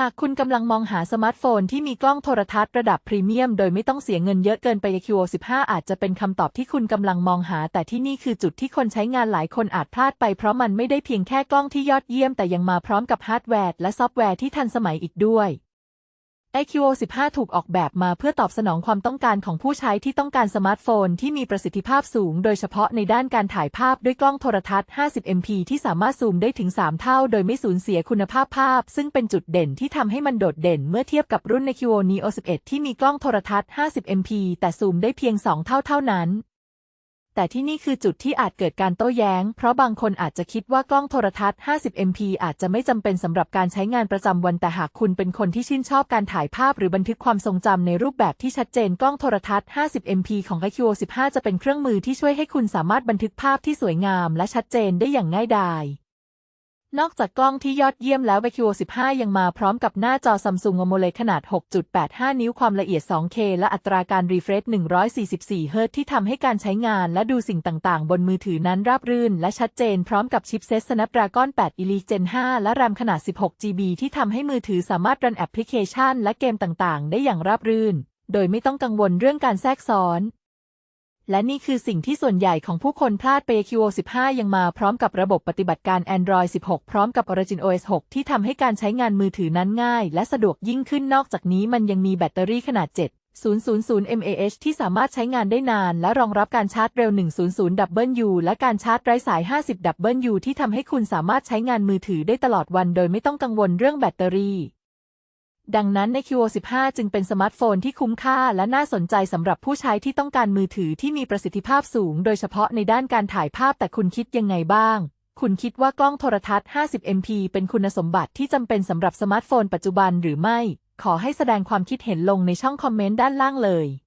หากคุณกำลังมองหาสมาร์ทโฟนที่มีกล้องโทรทัศน์ระดับพรีเมียมโดยไม่ต้องเสียเงินเยอะเกินไป Q 15 อาจจะเป็นคำตอบที่คุณกำลังมองหา แต่ที่นี่คือจุดที่คนใช้งานหลายคนอาจพลาดไปเพราะมันไม่ได้เพียงแค่กล้องที่ยอดเยี่ยมแต่ยังมาพร้อมกับฮาร์ดแวร์และซอฟต์แวร์ที่ทันสมัยอีกด้วย IQO 15 ถูกออกแบบมาเพื่อตอบสนองความต้องการของผู้ใช้ที่ต้องการสมาร์ทโฟนที่มีประสิทธิภาพสูง โดยเฉพาะในด้านการถ่ายภาพด้วยกล้องโทรทัศน์ 50 MP ที่สามารถซูมได้ถึง 3 เท่า โดยไม่สูญเสียคุณภาพภาพ ซึ่งเป็นจุดเด่นที่ทำให้มันโดดเด่นเมื่อเทียบกับรุ่น iQOO Neo 11 ที่มีกล้องโทรทัศน์ 50 MP แต่ซูมได้เพียง 2 เท่าเท่านั้น แต่ที่นี่คือจุดที่อาจเกิดการโต้แย้ง เพราะบางคนอาจจะคิดว่ากล้องโทรทัศน์ 50 MP อาจจะไม่จำเป็นสำหรับการใช้งานประจำวันแต่หากคุณเป็นคนที่ชื่นชอบการถ่ายภาพหรือบันทึกความทรงจำในรูปแบบที่ชัดเจนกล้องโทรทัศน์ 50 MP ของ IQO15 จะเป็นเครื่องมือที่ช่วยให้คุณสามารถบันทึกภาพที่สวยงาม และชัดเจนได้อย่างง่ายดาย นอกจากกล้องที่ยอดเยี่ยมแล้ว iQOO 15 ยังมาพร้อมกับหน้าจอ Samsung AMOLED ขนาด 6.85 นิ้วความละเอียด 2K และอัตราการรีเฟรช144เฮิรตซ์ที่ทำให้การใช้งานและดูสิ่งต่างๆ บนมือถือนั้นราบรื่น และชัดเจนพร้อมกับชิปเซ็ต Snapdragon 8 Elite Gen 5 และ RAM ขนาด 16 GB ที่ทำให้มือถือสามารถรันแอปพลิเคชัน และเกมต่างๆ ได้อย่างราบรื่น โดยไม่ต้องกังวลเรื่องการแทรกซ้อน และนี่คือสิ่งที่ส่วนใหญ่ของผู้คนพลาดไป QO 15 ยังมาพร้อมกับระบบปฏิบัติการ Android 16 พร้อมกับ Origin OS 6 ที่ทำให้การใช้งานมือถือนั้นง่าย และสะดวกยิ่งขึ้นนอกจากนี้มันยังมีแบตเตอรี่ขนาด 7 000 mAh ที่สามารถใช้งานได้นาน และรองรับการชาร์จเร็ว 100 W และการชาร์จไร้สาย 50 W ที่ทำให้คุณสามารถใช้งานมือถือได้ตลอดวัน โดยไม่ต้องกังวลเรื่องแบตเตอรี่ ดังนั้นใน QO 15 จึงเป็นสมาร์ทโฟนที่คุ้มค่าและน่าสนใจสำหรับผู้ใช้ที่ต้องการมือถือที่มีประสิทธิภาพสูง โดยเฉพาะในด้านการถ่ายภาพแต่คุณคิดยังไงบ้าง คุณคิดว่ากล้องโทรทัศน์ 50 MP เป็นคุณสมบัติที่จำเป็นสำหรับสมาร์ทโฟนปัจจุบันหรือไม่ ขอให้แสดงความคิดเห็นลงในช่องคอมเมนต์ด้านล่างเลย